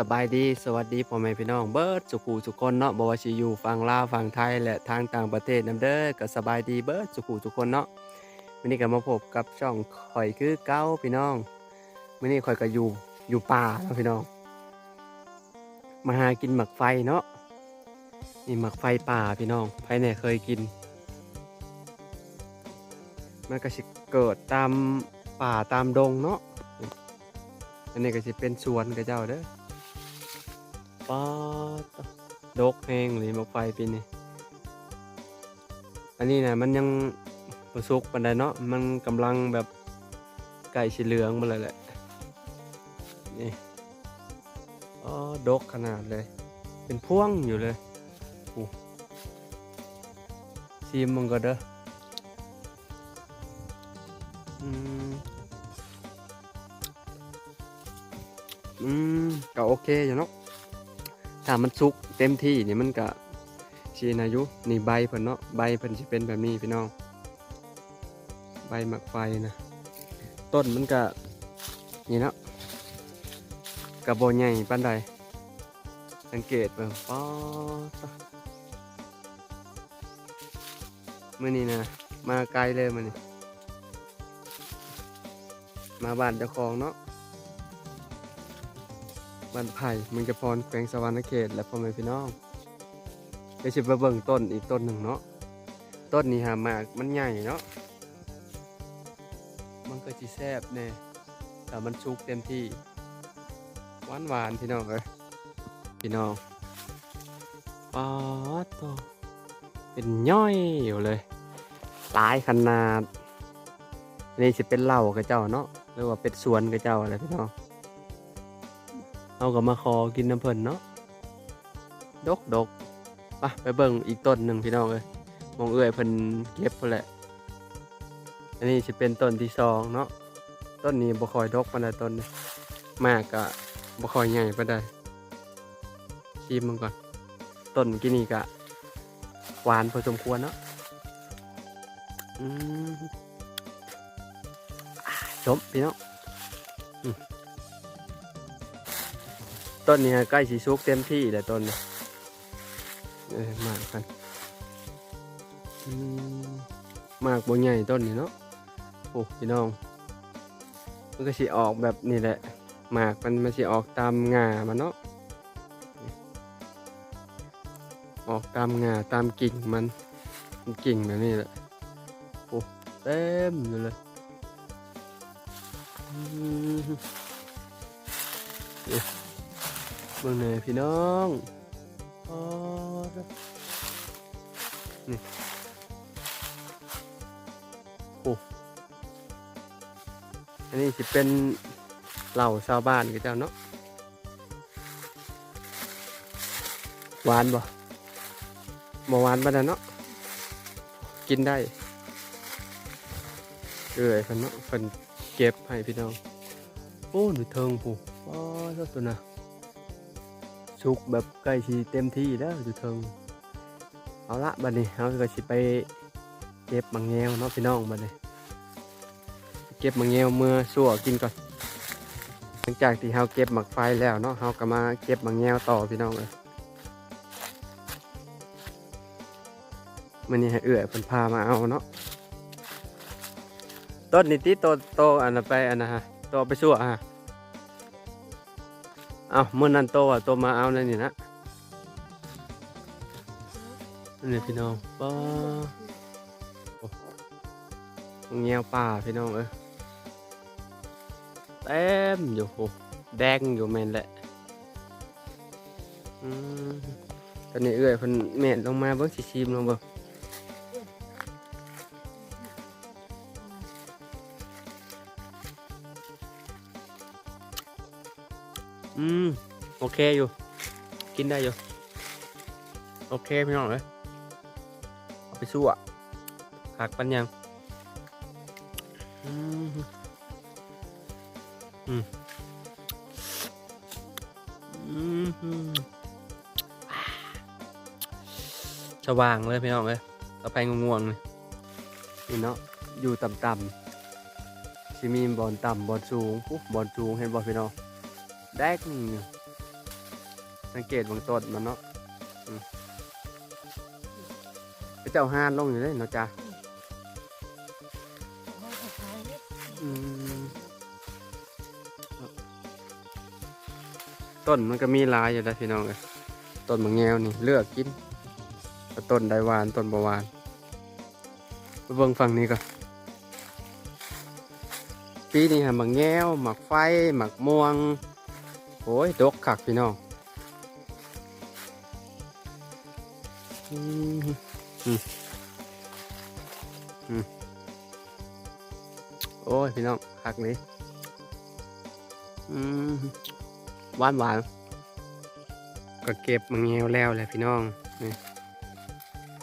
สบายดีสวัสดีพ่อแม่พี่น้องเบิร์ดสุขูสุคนเนาะบว่าสิอยู่ฝั่งลาวฝั่งไทยและทางต่างประเทศนํเด้อก็สบายดีเบิร์ดสุขูสุคนเนาะวันนี้ก็มาพบกับช่องข่อยคือเก้าพี่น้องวันนี้ข่อยก็อยู่อยู่ป่าเนาะพี่น้อง มาหากินหมักไฟเนาะนี่หมักไฟป่าพี่น้องไผเนี่ยเคยกินมันก็สิเกิดตามป่าตามดงเนาะอันนี้ก็สิเป็นสวนกับเจ้าเด้อ ป๊าดดกแหงเลยหมกไฟปีนี้อันนี้นะมันยังประสุกปันไดเนาะมันกำลังแบบไก่สีเหลืองมาเลยแหละนี่อ๋อดกขนาดเลย เป็นพ่วงอยู่เลยอู้ซีมมึงก็เด้ออืมอืมก็โอเคอยู่เนาะ ถ้ามันสุกเต็มที่นี่มันก็ชีนายุนี่ใบเพิ่นเนาะใบเพิ่นสิเป็นแบบนี้พี่น้อง ใบหมักไฟนะ ต้นมันก็นี่เนาะกระโบใหญ่ปานใดสังเกตเบิ่งป๊อมื้อนี้นะมาไกลเลยมื้อนี้มาบ้านเจ้าของเนาะ บ้านไผ่มึงจะพรแขวงสวรรณเขตและพ่อแม่พี่น้องเดี๋ยวสิไปเบิ่งต้นอีกต้นหนึ่งเนาะต้นนี้หามากมันใหญ่เนาะมันก็สิแซบแน่แต่มันสุกเต็มที่หวานหวานๆพี่น้องเอ้ยพี่น้องป๊าดโตเป็นย่อยอยู่เลยหลายขนาดนนี้สิเป็นเหล่ากับเจ้าเนาะหรือว่าเป็นสวนกับเจ้าอะไรพี่น้อง เอาก็มาคอกินน้ำเพลินเนาะดกดกไปไปเบิ่งอีกต้นหนึ่งพี่น้องเลยมองเอื้อยเพิ่นเก็บพุ่นแหละ อันนี้จะเป็นต้นที่สองเนาะต้นนี้บ่ค่อยดกปานใดต้นมากก็บ่ค่อยใหญ่ปานใดชิมมันก่อน ต้นกี้นี่ก็หวานพอสมควรเนาะอืมอ่าชมพี่น้อง ต้นนี้ใกล้สีสุกเต็มที่แล้วต้นนี้เออมากกันมากบนใหญ่ต้นนี้เนาะโอ้พี่น้องมันก็สิออกแบบนี้แหละหมากมันมันสิออกตามงามันเนาะออกตามงาตามกิ่งมันมันกิ่งแบบนี้แหละโอ้เต็มอยู่เลยอืม เมืองเหนือพี่น้องอ๋อนี่โอ้อันนี้จะเป็นเหล่าชาวบ้านกับเจ้าเนาะหวานบ่บ่หวานบ่ได้เนาะกินได้เอ้ยเพิ่นเนาะเพิ่นเก็บให้พี่น้องโอ้หนูเทิงผู้อ๋อเจ้าตัวน่ะ สุกแบบใกล้สิเต็มที่แล้วอยู่เทิงเอาละบัดนี้เราก็สิไปเก็บมังแงวเนาะพี่น้องบัดนี้เก็บมังแงวเมื่อสั่วกินก่อนหลังจากที่เราเก็บหมักไฟแล้วเนาะเราก็มาเก็บมังแงวต่อพี่น้องเลยมันนี่ให้เอื้อยเพิ่นพามาเอาเนาะต้นนี่ติโตโตอันนั้นไปอันนะฮะโตไปสั่วฮะ เอาเมื่อนั้นโตอะโตมาเอานั่นนี่นะนี่พี่น้องป้าเงี้ยวป่าพี่น้องเอ้ยเต็มอยู่โหแดงอยู่แมนแหละอืมตอนนี้เอื้อยเพิ่นแม่นลงมาเบิ่งสิชิมลงเบิ่ง อืม โอเคอยู่ กินได้อยู่ โอเคพี่น้องเลยเอาไปสู้อะผักปันยัง อืม อืม อืมสว่างเลยพี่น้องเลยต่อไปง่วงๆเลยนี่เนาะ อยู่ต่ำๆสิมีบอลต่ำบอลสูงปุ๊บบอลสูงเห็นบอลพี่น้อง แดกนี่สังเกตบางต้นมันเนาะไปเจ้าห้านลงอยู่เลยเนาะจ้ะเขาต้นมันก็มีลายอยู่แล้วพี่น้องเลยต้นมะแงวนี่เลือกกินต้นไดวานต้นบวานไปเบิ่งฝั่งนี้ก่อนปีนี้ฮะมะแงวหมักไฟหมักม่วง โอ้ย ดกคักพี่น้องอืมอืมอืมโอ้ย พี่น้องคักนี้อืมหวานหวานก็เก็บมะแงวแล้วแหละพี่น้องนี่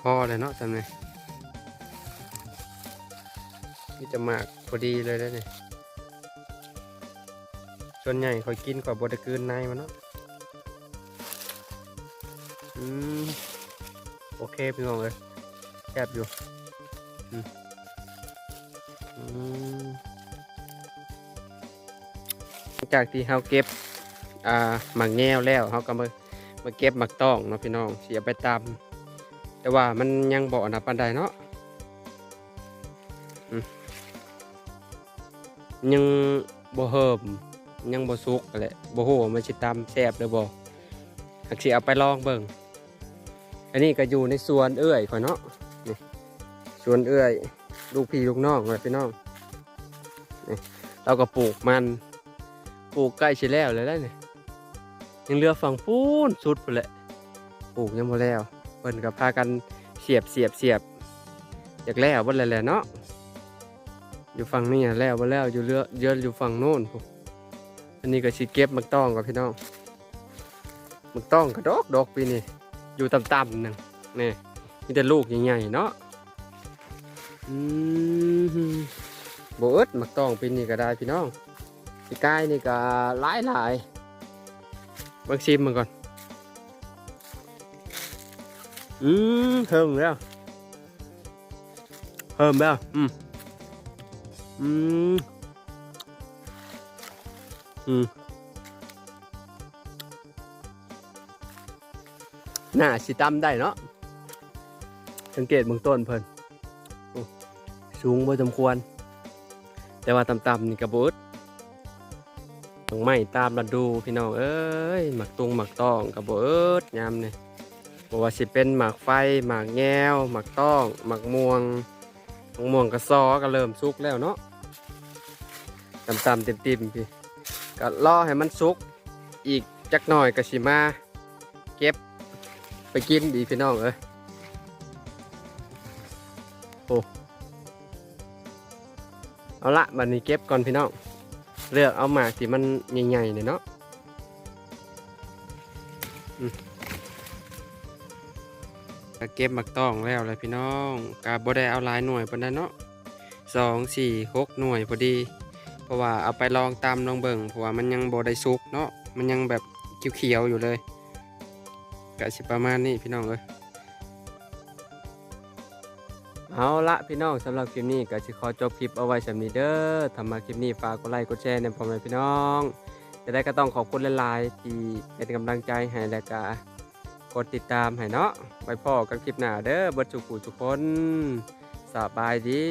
พอเลยเนาะจำเลยนี่จะมากพอดีเลยแล้วเนี่ย ส่วนใหญ่คอยกินกว่าบดกืนในมันเนาะอืมโอเคพี่น้องเลยแคบอยู่อืมจากที่เราเก็บอ่าหมักแง่วแล้วเขาก็มามาเก็บหมักต้องเนาะพี่น้องเสียไปตามแต่ว่ามันยังบ่อนะปันใดเนาะอืมยังบ่เฮิม ยังบ่สุกแหละบ่ฮู้ว่ามันสิตำแซ่บหรือบ่หักสิเอาไปลองเบิ่งอันนี้ก็อยู่ในสวนเอื้อยข่อยเนาะนี่สวนเอื้อย ลูกพี่ลูกน้องเลยพี่น้องนี่เราก็ปลูกมันปลูกใกล้สิแล้วเลยแล้วนี่ยังเหลือฝั่งปูนสุดไปแหละปลูกยังบ่แล้วเพิ่นก็พากันเสียบเสียบเสียบอยากแล้วบ่แล้วแหละเนาะอยู่ฝั่งนี้อะแล้วบ่แล้วอยู่เรือเยอะอยู่ฝั่งโน้นพุ อันนี้ก็สิเก็บมักต้องกับพี่น้องมักต้องกระดอกดอกปีนี้อยู่ต่ำๆหนึงนี่มีแต่ลูกใหญ่ๆเนาะอืมบ่อึดมักต้องปีนี้ก็ได้พี่น้องพี่กายนี่ก็หลายหลายเบิ่งชิมมันก่อน อืมเพิ่มแล้วเพิ่มแล้วอืมอืม อืมน่าสิตำได้เนาะสังเกตเบื้องต้นเพิ่นสูงพอสมควร แต่ว่าต่ำๆนี่กระบุดต้องไม่ตามระดูพี่น้องเอ้ยหมักตุงหมักตองกับโบเอิดยามเนี่ยบอกว่าสิเป็นหมักไฟหมักแง้วหมักต้องหมักม่วงหมักม่วงกระซอก็เริ่มสุกแล้วเนาะตำๆเต็มๆพี่ ก็รอให้มันสุก อีกจักหน่อยก็สิมา เก็บไปกินดีพี่น้องเอ้ยโอ้เอาละบัดนี้เก็บก่อนพี่น้อง เลือกเอาหมากที่มันใหญ่ๆเนี่ยเนาะเก็บหมักต้องแล้วเลยพี่น้องกาบ่ได้เอาลายหน่วยปานนั้นเนาะสองสี่หกหน่วยพอดี ราะว่าเอาไปลองตามลองเบิ่งเพราะว่ามันยังบ่ได้สุกเนาะมันยังแบบเขียวๆอยู่เลยก็สิประมาณนี้พี่น้องเอ้ยเอาละพี่น้องสำหรับคลิปนี้ก็สิขอจบคลิปเอาไว้สำนี้เด้อถ้ามาคลิปนี้ฝากกดไลค์กดแชร์ในพ่อแม่พี่น้องจะได้ก็ต้องขอบคุณหลายๆที่เป็นกำลังใจให้และก็กดติดตามให้เนาะไว้พ่อกันคลิปหน้าเด้อเบิดจุกูทุกคนสบายดี